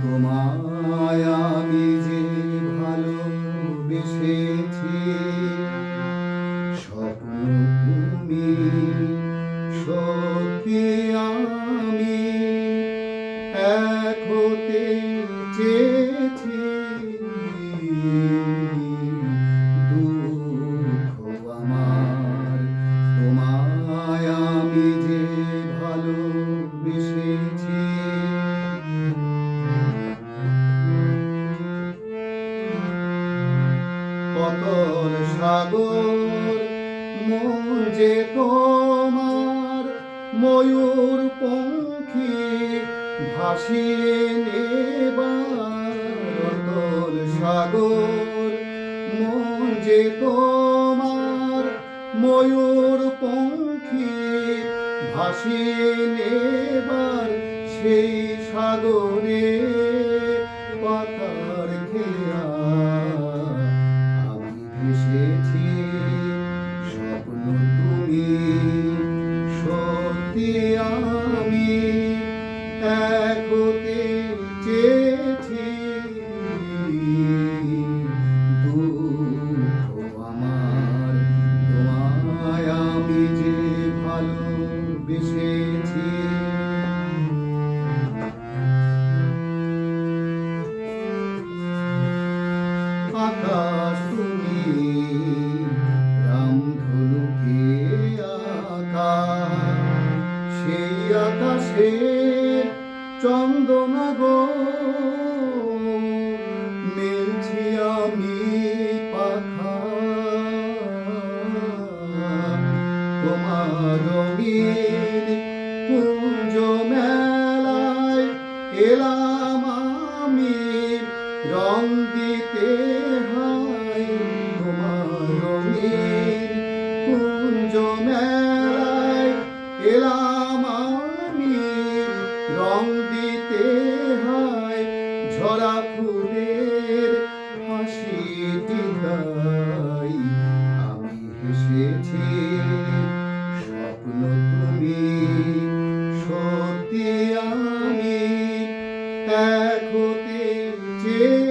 তোমায় আমি যে ভালোবেসেছি স্বপ্ন তুমি সত্যি আমি এক হতে চেয়েছি সাগর যে তোমার ময়ূর পঙ্খী ভাসিয়ে নেবার সাগর যে তোমার ময়ূর পঙ্খী ভাসিয়ে নেবার সেই সাগরে ভালোবেসেছি আকাশ তুমি রামধনুকে আঁকা সেই আকাশে চন্দনা গো। তোমার রঙিন কুঞ্জ মেলায় এলাম আমি, রং দিতে হাই তোমার রঙিন কুঞ্জ মেলায় এলাম আমি, রং দিতে হাই ঝরা আমি সত্যি আমি এক হতে চেয়ে